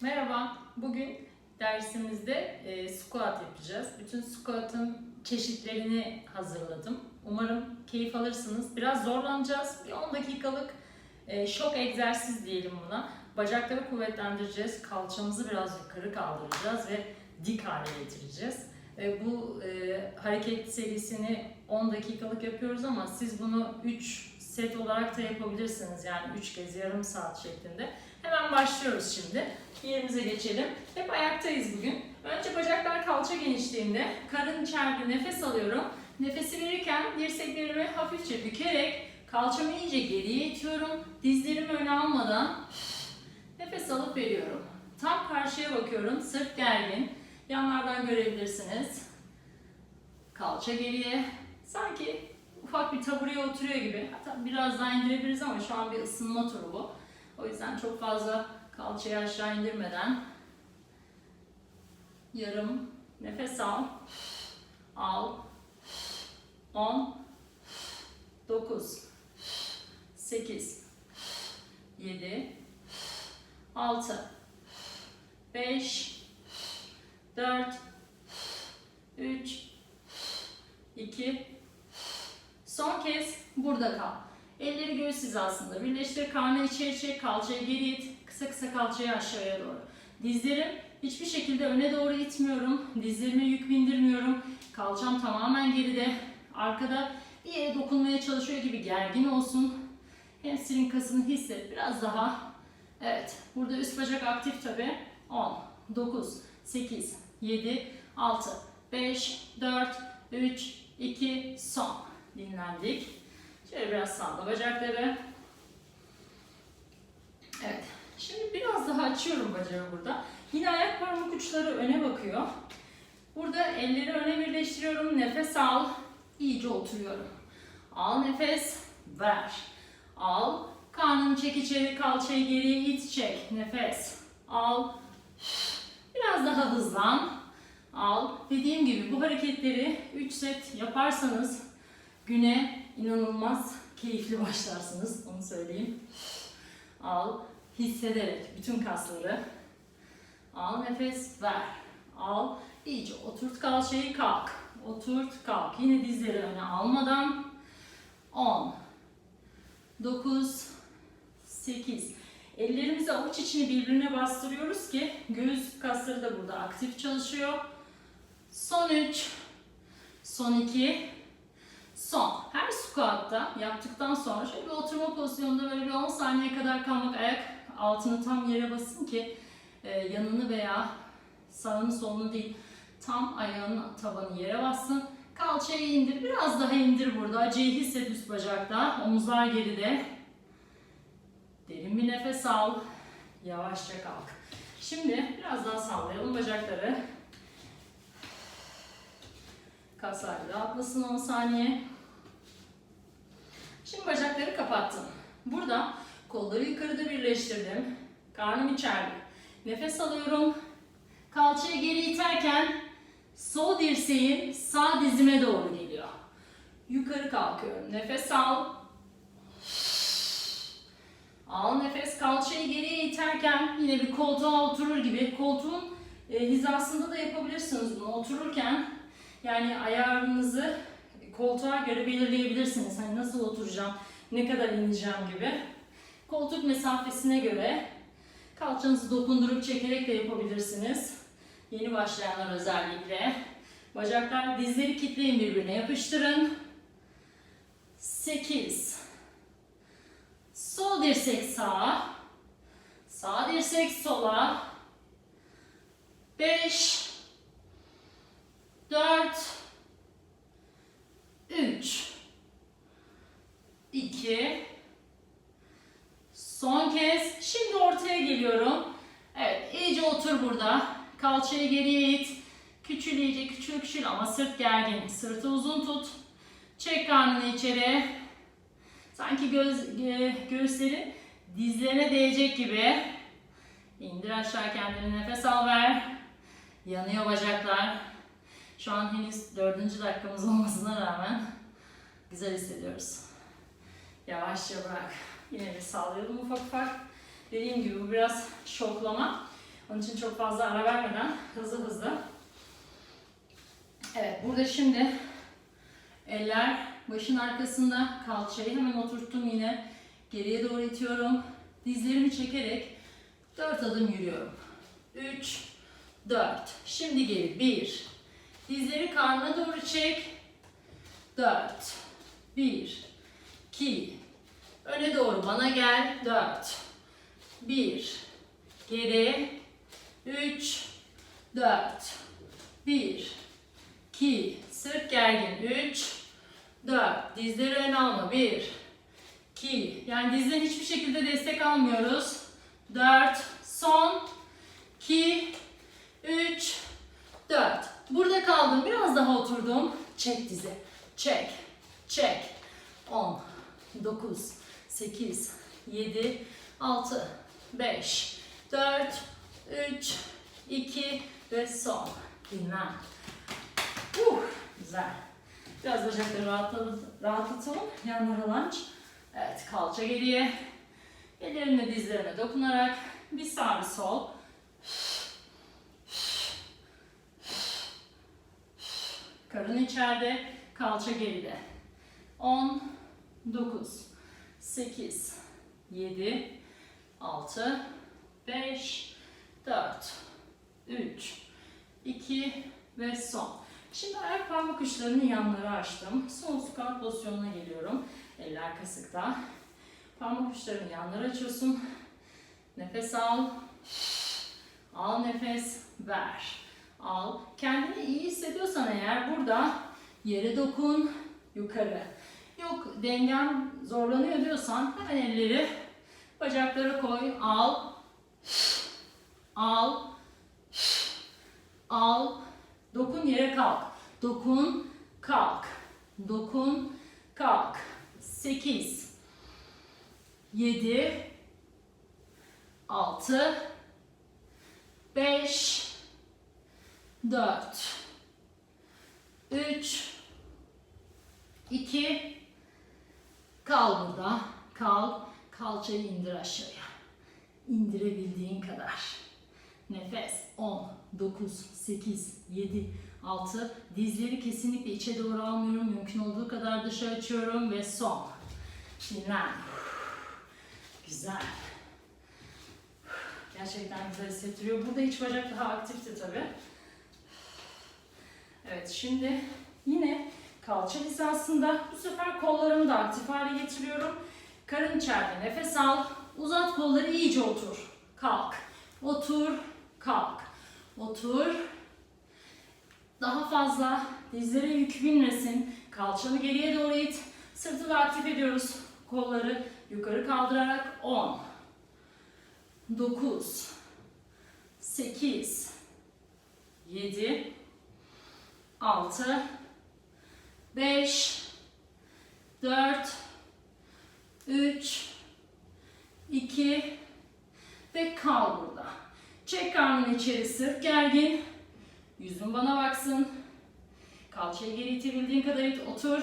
Merhaba, bugün dersimizde e, squat yapacağız. Bütün squat'ın çeşitlerini hazırladım. Umarım keyif alırsınız. Biraz zorlanacağız. Bir 10 dakikalık e, şok egzersiz diyelim buna. Bacakları kuvvetlendireceğiz. Kalçamızı biraz yukarı kaldıracağız ve dik hale getireceğiz. E, bu e, hareket serisini 10 dakikalık yapıyoruz ama siz bunu 3 set olarak da yapabilirsiniz. Yani 3 kez yarım saat şeklinde. Hemen başlıyoruz şimdi. Yerimize geçelim. Hep ayaktayız bugün. Önce bacaklar kalça genişliğinde. Karın içeride nefes alıyorum. Nefesi verirken dirseklerimi hafifçe bükerek kalçamı iyice geriye itiyorum. Dizlerimi öne almadan nefes alıp veriyorum. Tam karşıya bakıyorum. Sırt gergin. Yanlardan görebilirsiniz. Kalça geriye. Sanki ufak bir tabureye oturuyor gibi. Hatta biraz daha indirebiliriz ama şu an bir ısınma turu bu. O yüzden çok fazla kalçayı aşağı indirmeden yarım nefes al. Al. 10 9 8 7 6 5 4 3 2 Son kez burada kal. Elleri göğüs hizasında. Birleştir. Karnı içeri çek. Kalçayı geri it. Kısa kısa kalçayı aşağıya doğru. Dizlerim hiçbir şekilde öne doğru itmiyorum. Dizlerime yük bindirmiyorum. Kalçam tamamen geride. Arkada bir yere dokunmaya çalışıyor gibi gergin olsun. Hamstring kasını hisset. Biraz daha. Evet. Burada üst bacak aktif tabi. 10, 9, 8, 7, 6, 5, 4, 3, 2, son. Dinlendik. Şöyle biraz salla bacakları. Evet. Şimdi biraz daha açıyorum bacağı burada. Yine ayak parmak uçları öne bakıyor. Burada elleri öne birleştiriyorum. Nefes al. İyice oturuyorum. Al nefes. Ver. Al. Karnını çek içeri. Kalçayı geriye it çek. Nefes. Al. Biraz daha hızlan. Al. Dediğim gibi bu hareketleri 3 set yaparsanız güne inanılmaz keyifli başlarsınız. Onu söyleyeyim. Al. Hissederek bütün kasları. Al nefes ver. Al. İyice oturt kalçayı kalk. Oturt kalk. Yine dizleri öne almadan. 10 9 8 Ellerimizi avuç içini birbirine bastırıyoruz ki göğüs kasları da burada aktif çalışıyor. Son 3 Son 2 Son. Her squat'ta yaptıktan sonra şöyle bir oturma pozisyonunda böyle bir 10 saniye kadar kalmak ayak altını tam yere basın ki e, yanını veya sağını solunu değil tam ayağının tabanı yere bassın. Kalçayı indir. Biraz daha indir burada. Acıyı hisset üst bacakta. Omuzlar geride. Derin bir nefes al. Yavaşça kalk. Şimdi biraz daha sallayalım bacakları. Kaslar rahatlasın 10 saniye. Şimdi bacakları kapattım. Burada kolları yukarıda birleştirdim. Karnım içeride. Nefes alıyorum. Kalçayı geri iterken sol dirseğim sağ dizime doğru geliyor. Yukarı kalkıyorum. Nefes al. Al nefes. Kalçayı geriye iterken yine bir koltuğa oturur gibi. Koltuğun e, hizasında da yapabilirsiniz bunu. Otururken yani ayarınızı koltuğa göre belirleyebilirsiniz. Hani nasıl oturacağım, ne kadar ineceğim gibi. Koltuk mesafesine göre kalçanızı dokundurup çekerek de yapabilirsiniz. Yeni başlayanlar özellikle. Bacaklar dizleri kitleyin birbirine yapıştırın. 8 Sol dirsek sağa. Sağ dirsek sola. 5 4 3 2 Son kez. Şimdi ortaya geliyorum. Evet, iyice otur burada. Kalçayı geriye it. Küçül iyice, küçül küçül ama sırt gergin. Sırtı uzun tut. Çek karnını içeri. Sanki göz, gö- göğüsleri dizlerine değecek gibi. İndir aşağı kendini nefes al ver. Yanıyor bacaklar. Şu an henüz dördüncü dakikamız olmasına rağmen güzel hissediyoruz. Yavaşça bırak. Yine bir sallayalım ufak ufak. Dediğim gibi bu biraz şoklama. Onun için çok fazla ara vermeden hızlı hızlı. Evet burada şimdi eller başın arkasında kalçayı hemen oturttum yine. Geriye doğru itiyorum. Dizlerimi çekerek 4 adım yürüyorum. 3, 4. Şimdi geri. 1. Dizleri karnına doğru çek. 4. 1. 2. Öne doğru bana gel. 4. 1. Geri. 3. 4. 1. 2. Sırt gergin. 3. 4. Dizleri öne alma. 1. 2. Yani dizden hiçbir şekilde destek almıyoruz. 4. Son. 2. 3. 4. Burada kaldım. Biraz daha oturdum. Çek dizi. Çek. Çek. 10. 9. 8. 7. 6. 5. 4. 3. 2. Ve son. Dinlen. Uh, güzel. Biraz bacakları rahatlatalım. rahatlatalım. Yanlara lunge. Evet, kalça geriye. Ellerimle dizlerime dokunarak bir sağ bir sol. Karın içeride, kalça geride. 10, 9, 8, 7, 6, 5, 4, 3, 2 ve son. Şimdi ayak parmak uçlarını yanlara açtım. Son squat pozisyonuna geliyorum. Eller kasıkta. Parmak uçlarını yanlara açıyorsun. Nefes al. Al nefes. Ver. Al. Kendini iyi hissediyorsan eğer burada yere dokun. Yukarı. Yok dengem zorlanıyor diyorsan hemen elleri bacaklara koy. Al. Al. Al. Dokun yere kalk. Dokun kalk. Dokun kalk. 8 7 6 5 4 3 2 Kal burada. Kal. Kalçayı indir aşağıya. İndirebildiğin kadar. Nefes 10, 9, 8, 7, 6. Dizleri kesinlikle içe doğru almıyorum. Mümkün olduğu kadar dışa açıyorum ve son. Dinlen. Güzel. Gerçekten güzel hissettiriyor. Burada iç bacak daha aktifti tabi. Evet şimdi yine kalça hizasında bu sefer kollarımı da aktif hale getiriyorum. Karın içeride nefes al. Uzat kolları iyice otur. Kalk. Otur. Kalk. Otur. Daha fazla dizlere yük binmesin. Kalçanı geriye doğru it. Sırtı da aktif ediyoruz. Kolları yukarı kaldırarak 10 9 8 7 6 5 4 3 2 ve kal burada. Çek karnını içeri sırt gergin. Yüzün bana baksın. Kalçayı geri itebildiğin kadar it. Otur.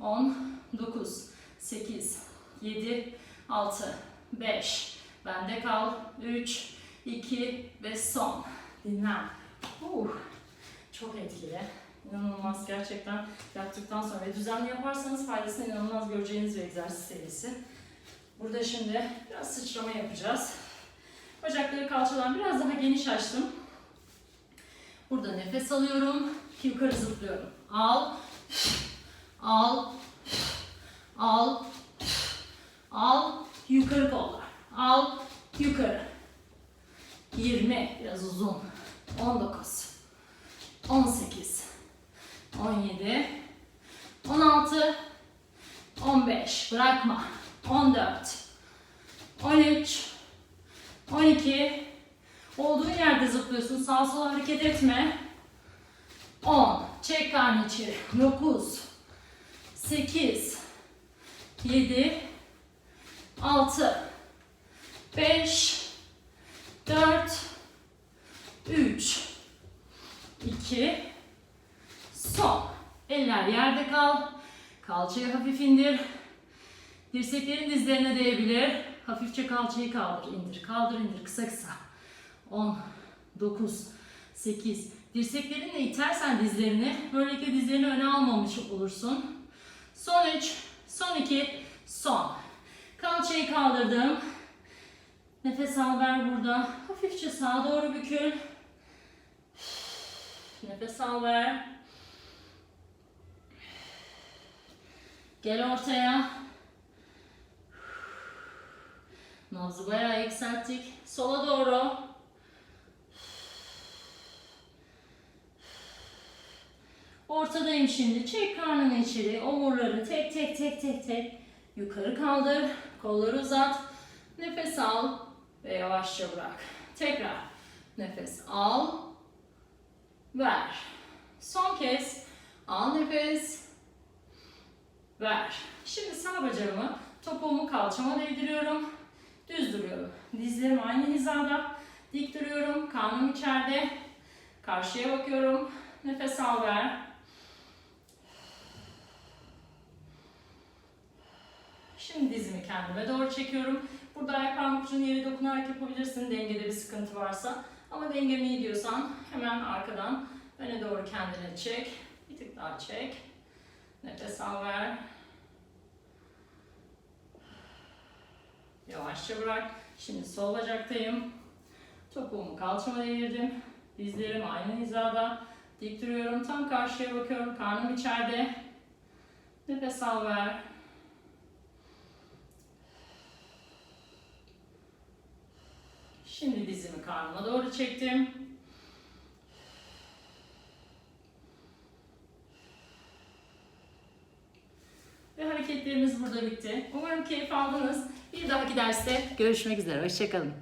10, 9, 8, 7, 6, 5. Bende kal. 3, 2 ve son. Dinlen. Uh, çok etkili. İnanılmaz gerçekten yaptıktan sonra ve düzenli yaparsanız faydasını inanılmaz göreceğiniz bir egzersiz serisi. Burada şimdi biraz sıçrama yapacağız. Bacakları kalçadan biraz daha geniş açtım. Burada nefes alıyorum. Yukarı zıplıyorum. Al. Al. Al. Al. Yukarı kollar. Al. Yukarı. 20. Biraz uzun. 19. 18. 17. 16. 15. Bırakma. 14. 13. 12. Olduğun yerde zıplıyorsun. Sağa sola hareket etme. 10. Çek karnı içeri. 9. 8. 7. 6. 5. 4. 3. 2. Son. Eller yerde kal. Kalçayı hafif indir. Dirseklerin dizlerine değebilir. Hafifçe kalçayı kaldır, indir. Kaldır, indir. Kısa kısa. 10, 9, 8. Dirseklerinle itersen dizlerini, böylelikle dizlerini öne almamış olursun. Son 3, son 2, son. Kalçayı kaldırdım. Nefes al ver burada. Hafifçe sağa doğru bükül. Nefes al ver. Gel ortaya. Nabzı bayağı yükselttik. Sola doğru. Ortadayım şimdi. Çek karnını içeri. Omurları tek tek tek tek tek. Yukarı kaldır. Kolları uzat. Nefes al ve yavaşça bırak. Tekrar. Nefes al. Ver. Son kez. Al nefes. Ver. Şimdi sağ bacağımı topuğumu kalçama değdiriyorum. Düz duruyorum. Dizlerim aynı hizada. Dik duruyorum. Karnım içeride. Karşıya bakıyorum. Nefes al ver. Şimdi dizimi kendime doğru çekiyorum. Burada ayak parmak ucunun yere dokunarak yapabilirsin dengede bir sıkıntı varsa. Ama dengemi iyi diyorsan hemen arkadan öne doğru kendine çek. Bir tık daha çek. Nefes al ver. Yavaşça bırak. Şimdi sol bacaktayım. Topuğumu kalçama değdirdim. Dizlerim aynı hizada. Dik duruyorum. Tam karşıya bakıyorum. Karnım içeride. Nefes al ver. Şimdi dizimi karnıma doğru çektim. Ve hareketlerimiz burada bitti. Umarım keyif aldınız. Bir dahaki derste görüşmek üzere. Hoşçakalın.